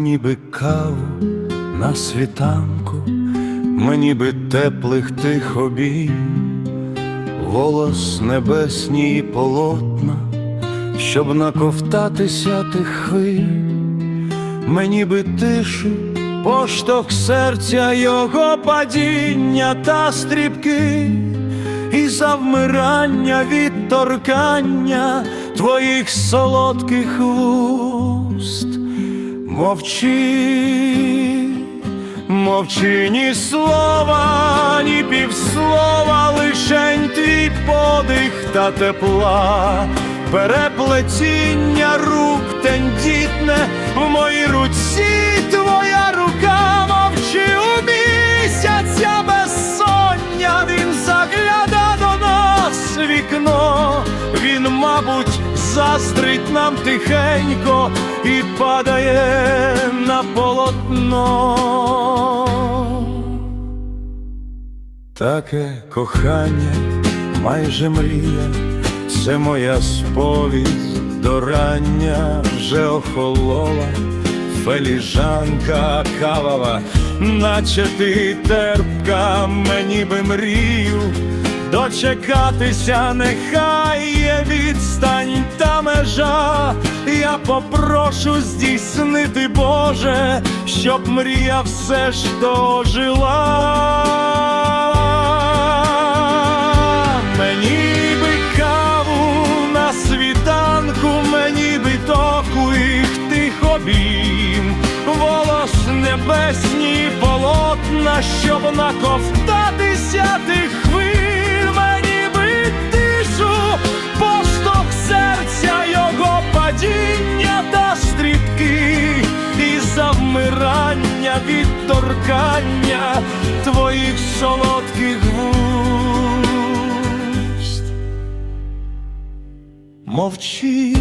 Мені би каву на світанку, мені би теплих тих обій, волос небесні і полотна, щоб наковтатися тих мені би тишу, поштовх серця його падіння та стрібки, і завмирання від торкання твоїх солодких вуст. Мовчи, мовчи ні слова, ні півслова, лишень твій подих та тепла, переплетіння рук тендітне в моїй руці твоя рука, мовчи. У місяця безсоння, він загляда до нас вікно, він, мабуть, заздрить нам тихенько і падає на полотно. Таке кохання, майже мрія, це моя сповідь до рання вже охолола, феліжанка кавова, наче ти терпка, мені би мрію. Дочекатися нехай відстань та межа, я попрошу здійснити, Боже, щоб мрія все ж дожила. Мені би каву на світанку, мені би топлих тих обійм, волос небесні полотна, щоб наковтатися тих від торкання твоїх солодких вуст. Мовчи.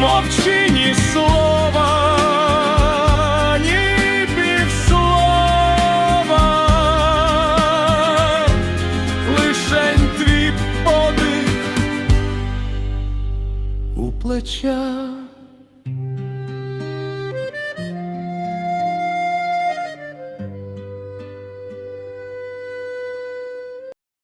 Мовчи ні слова, у плечах.